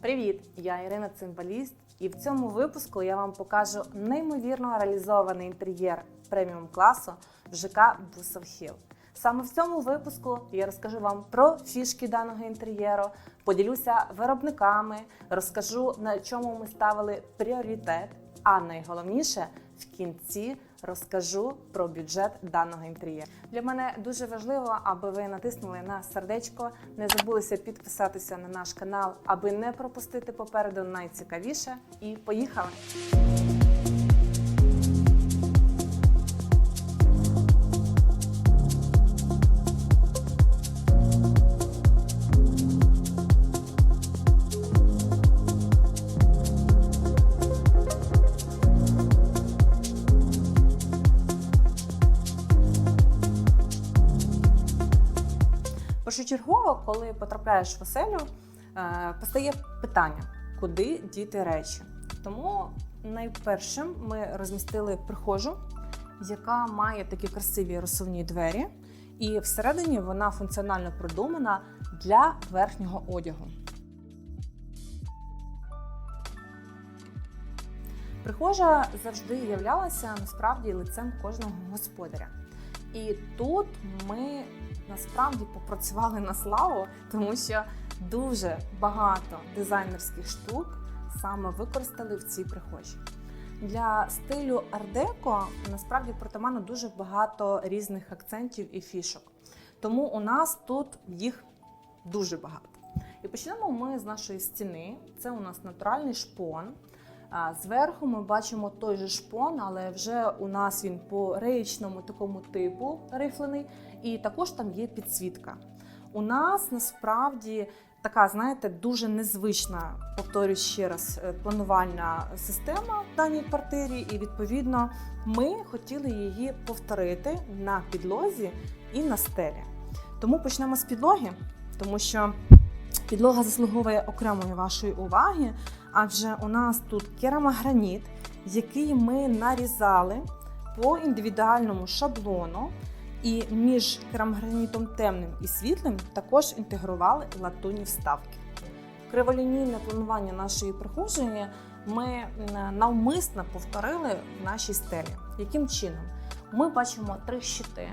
Привіт! Я Ірина Цимбаліст, і в цьому випуску я вам покажу неймовірно реалізований інтер'єр преміум класу в ЖК Бусов Хіл. Саме в цьому випуску я розкажу вам про фішки даного інтер'єру, поділюся виробниками, розкажу на чому ми ставили пріоритет. А найголовніше в кінці розкажу про бюджет даного інтер'єру. Для мене дуже важливо, аби ви натиснули на сердечко, не забулися підписатися на наш канал, аби не пропустити попереду найцікавіше. І поїхали! Першочергово, коли потрапляєш в оселю, е, постає питання, куди діти речі. Тому найпершим ми розмістили прихожу, яка має такі красиві розсувні двері, і всередині вона функціонально продумана для верхнього одягу. Прихожа завжди являлася насправді лицем кожного господаря. І тут ми насправді попрацювали на славу, тому що дуже багато дизайнерських штук саме використали в цій прихожі. Для стилю ардеко насправді притаманно дуже багато різних акцентів і фішок. Тому у нас тут їх дуже багато. І почнемо ми з нашої стіни. Це у нас натуральний шпон. Зверху ми бачимо той же шпон, але вже у нас він по реєчному такому типу рифлений, і також там є підсвітка. У нас насправді така, знаєте, дуже незвична, повторюю ще раз, е, планувальна система в даній квартирі, і відповідно ми хотіли її повторити на підлозі і на стелі. Тому почнемо з підлоги, тому що підлога заслуговує окремої вашої уваги. Адже у нас тут керамограніт, який ми нарізали по індивідуальному шаблону, і між керамогранітом темним і світлим також інтегрували латунні вставки. Криволінійне планування нашої прихожої ми навмисно повторили в нашій стелі. Яким чином? Ми бачимо три щити.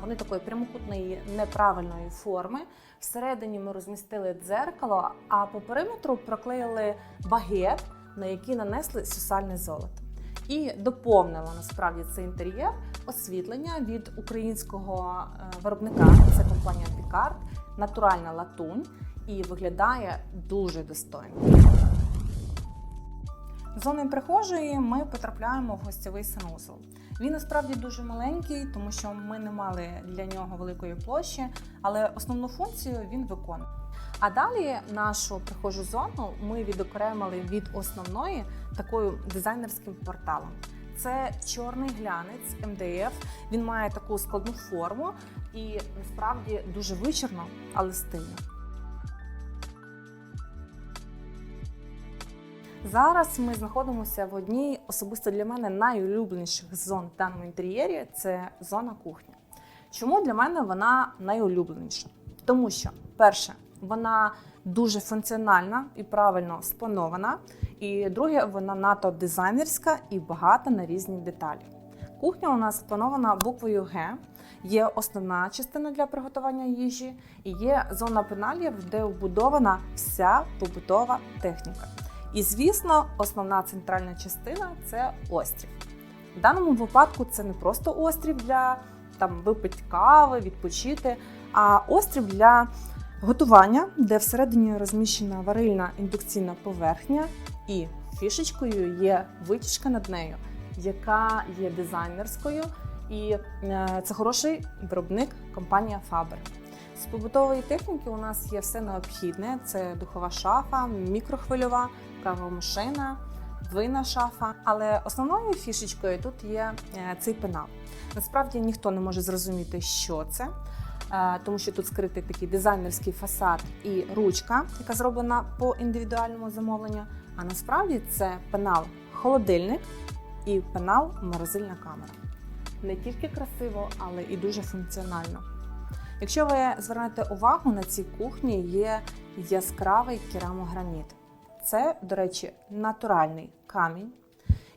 Вони такої прямокутної неправильної форми. Всередині ми розмістили дзеркало, а по периметру проклеїли багет, на який нанесли сюсальне золото. І доповнила насправді цей інтер'єр освітлення від українського виробника. Це компанія Picard, натуральна латунь і виглядає дуже достойно. Зони прихожої ми потрапляємо в гостєвий санузел. Він насправді дуже маленький, тому що ми не мали для нього великої площі, але основну функцію він виконує. А далі нашу прихожу зону ми відокремили від основної такою дизайнерським порталом. Це чорний глянець МДФ. Він має таку складну форму і насправді дуже вичерно, але стильно. Зараз ми знаходимося в одній особисто для мене найулюбленіших зон в даному інтер'єрі це зона кухні. Чому для мене вона найулюбленіша? Тому що, перше, вона дуже функціональна і правильно спланована. І друге, вона надто дизайнерська і багата на різні деталі. Кухня у нас спланована буквою Г. Є основна частина для приготування їжі, і є зона пеналів, де вбудована вся побутова техніка. І, звісно, основна центральна частина це острів. В даному випадку це не просто острів для там випити кави, відпочити, а острів для готування, де всередині розміщена варильна індукційна поверхня, і фішечкою є витяжка над нею, яка є дизайнерською, і е, це хороший виробник компанія Faber. З побутової техніки у нас є все необхідне: це духова шафа, мікрохвильова, кавомашина, винна шафа. Але основною фішечкою тут є е, цей пенал. Насправді ніхто не може зрозуміти, що це, е, тому що тут скритий такий дизайнерський фасад і ручка, яка зроблена по індивідуальному замовленню. А насправді це пенал холодильник і пенал морозильна камера. Не тільки красиво, але і дуже функціонально. Якщо ви звернете увагу на цій кухні, є яскравий керамограніт. Це, до речі, натуральний камінь,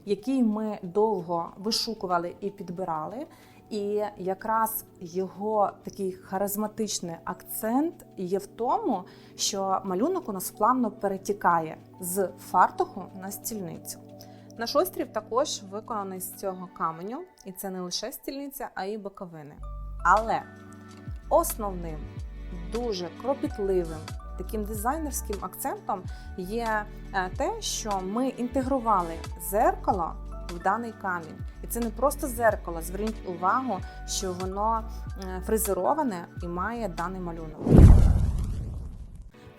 який ми довго вишукували і підбирали. І якраз його такий харизматичний акцент є в тому, що малюнок у нас плавно перетікає з фартуху на стільницю. Наш острів також виконаний з цього каменю, і це не лише стільниця, а й боковини. Але основним, дуже кропітливим таким дизайнерським акцентом є е, те, що ми інтегрували зеркало в даний камінь. І це не просто зеркало. Зверніть увагу, що воно е, фрезероване і має даний малюнок.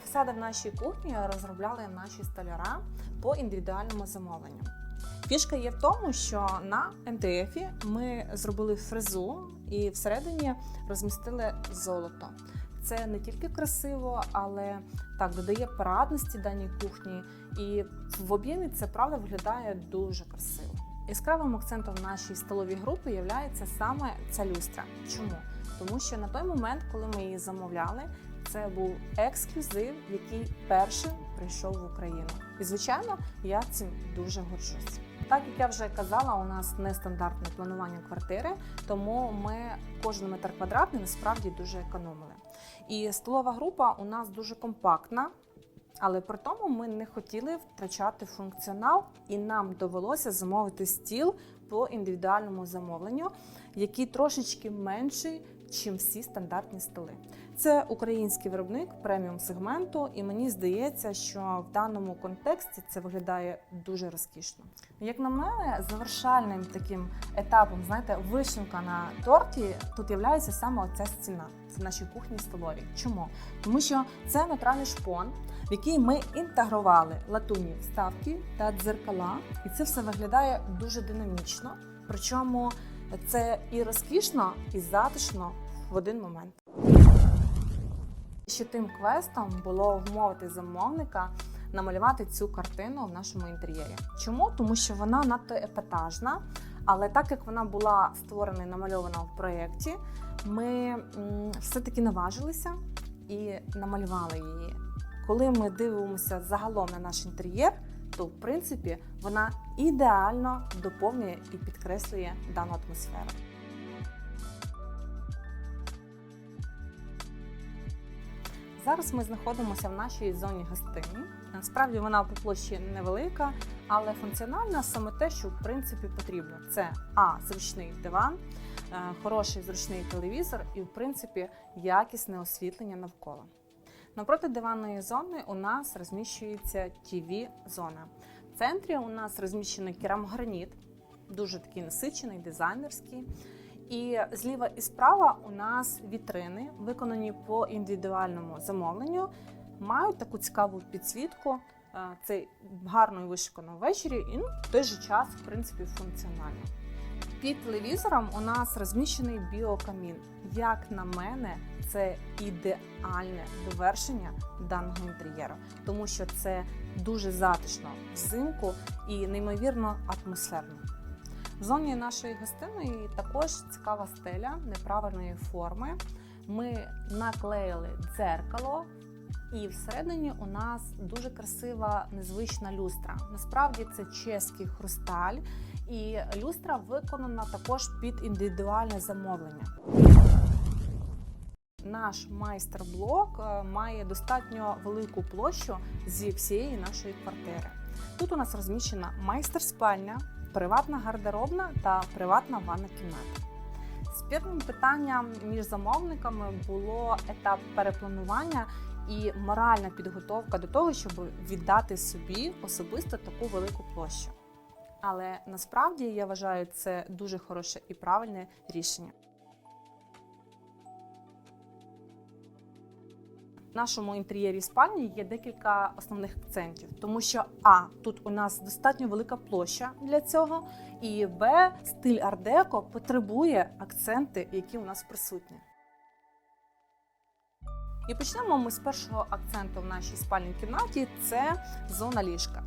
Фасади в нашій кухні розробляли наші столяра по індивідуальному замовленню. Фішка є в тому, що на МДФ ми зробили фрезу і всередині розмістили золото. Це не тільки красиво, але так додає парадності даній кухні, і в об'ємі це правда виглядає дуже красиво. Яскравим акцентом нашої столовій групи є саме ця люстра. Чому? Тому що на той момент, коли ми її замовляли, це був ексклюзив, який першим прийшов в Україну. І звичайно, я цим дуже горжусь. Так як я вже казала, у нас нестандартне планування квартири, тому ми кожен метр квадратний насправді дуже економили. І столова група у нас дуже компактна, але при тому ми не хотіли втрачати функціонал, і нам довелося замовити стіл по індивідуальному замовленню, який трошечки менший, ніж всі стандартні столи. Це український виробник преміум сегменту, і мені здається, що в даному контексті це виглядає дуже розкішно. Як на мене, завершальним таким етапом, знаєте, вишенка на торті тут є саме оця стіна. Це в нашій кухні столовій. Чому? Тому що це натуральний шпон, в який ми інтегрували латунні вставки та дзеркала, і це все виглядає дуже динамічно. Причому це і розкішно, і затишно в один момент. Ще тим квестом було вмовити замовника намалювати цю картину в нашому інтер'єрі. Чому? Тому що вона надто епатажна, але так як вона була створена і намальована в проєкті, ми все-таки наважилися і намалювали її. Коли ми дивимося загалом на наш інтер'єр, то в принципі вона ідеально доповнює і підкреслює дану атмосферу. Зараз ми знаходимося в нашій зоні гостині. Насправді вона по площі невелика, але функціональна саме те, що в принципі потрібно. Це а зручний диван, е, хороший зручний телевізор і, в принципі, якісне освітлення навколо. Напроти диванної зони у нас розміщується tv зона В центрі у нас розміщений керамограніт, дуже такий насичений, дизайнерський. І зліва і справа у нас вітрини, виконані по індивідуальному замовленню, мають таку цікаву підсвітку. Це гарно і вишикано ввечері, і ну, в той же час, в принципі, функціонально. Під телевізором у нас розміщений біокамін. Як на мене, це ідеальне довершення даного інтер'єру, тому що це дуже затишно взимку і неймовірно атмосферно. В зоні нашої гостиної також цікава стеля неправильної форми. Ми наклеїли дзеркало, і всередині у нас дуже красива незвична люстра. Насправді це чеський хрусталь, і люстра виконана також під індивідуальне замовлення. Наш майстер-блок е, має достатньо велику площу зі всієї нашої квартири. Тут у нас розміщена майстер-спальня, приватна гардеробна та приватна ванна кімната. Спірним питанням між замовниками було етап перепланування і моральна підготовка до того, щоб віддати собі особисто таку велику площу. Але насправді я вважаю це дуже хороше і правильне рішення. В нашому інтер'єрі спальні є декілька основних акцентів, тому що а тут у нас достатньо велика площа для цього, і б стиль ардеко потребує акценти, які у нас присутні. І почнемо ми з першого акценту в нашій спальній кімнаті це зона ліжка.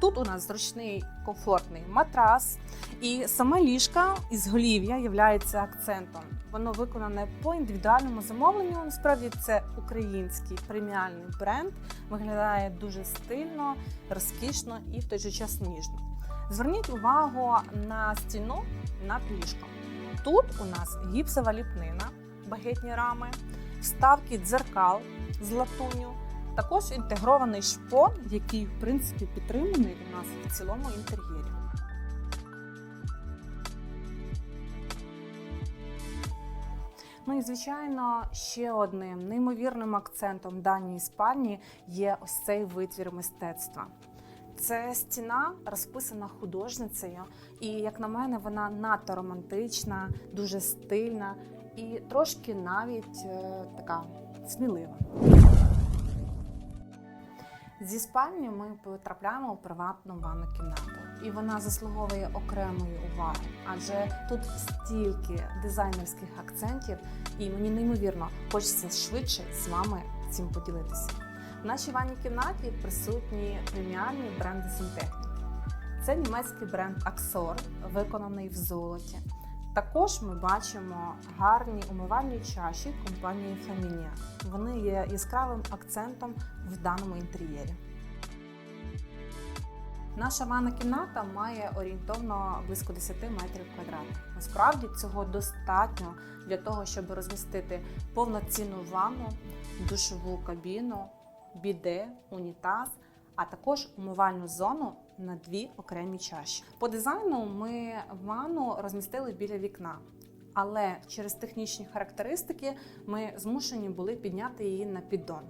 Тут у нас зручний комфортний матрас, і саме ліжка із голів'я є акцентом. Воно виконане по індивідуальному замовленню. Насправді це український преміальний бренд. Виглядає дуже стильно, розкішно і в той же час ніжно. Зверніть увагу на стіну над ліжком. Тут у нас гіпсова ліпнина, багетні рами, вставки дзеркал з латуню, також інтегрований шпон, який в принципі підтриманий у нас в цілому інтер'єрі. Ну і звичайно, ще одним неймовірним акцентом даної спальні є ось цей витвір мистецтва. Це стіна розписана художницею, і, як на мене, вона надто романтична, дуже стильна і трошки навіть е, така смілива. Зі спальні ми потрапляємо у приватну ванну кімнату, і вона заслуговує окремої уваги, адже тут стільки дизайнерських акцентів, і мені неймовірно хочеться швидше з вами цим поділитися. В нашій ванній кімнаті присутні преміальні бренди сантехніки. Це німецький бренд Axor, виконаний в золоті. Також ми бачимо гарні умивальні чаші компанії Flaminia. Вони є яскравим акцентом в даному інтер'єрі. Наша ванна кімната має орієнтовно близько 10 метрів квадратних. Насправді цього достатньо для того, щоб розмістити повноцінну ванну, душову кабіну, біде, унітаз, а також умивальну зону на дві окремі чаші. По дизайну ми ванну розмістили біля вікна. Але через технічні характеристики ми змушені були підняти її на піддон.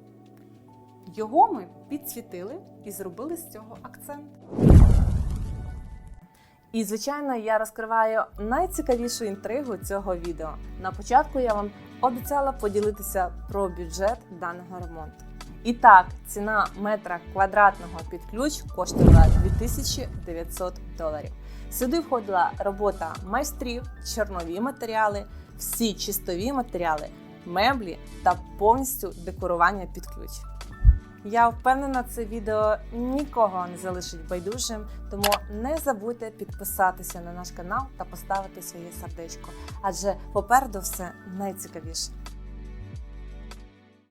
Його ми підсвітили і зробили з цього акцент. І, звичайно, я розкриваю найцікавішу інтригу цього відео. На початку я вам обіцяла поділитися про бюджет даного ремонту. І так, ціна метра квадратного під ключ коштувала 2900 доларів. Сюди входила робота майстрів, чорнові матеріали, всі чистові матеріали, меблі та повністю декорування під ключ. Я впевнена, це відео нікого не залишить байдужим, тому не забудьте підписатися на наш канал та поставити своє сердечко, адже попереду все найцікавіше.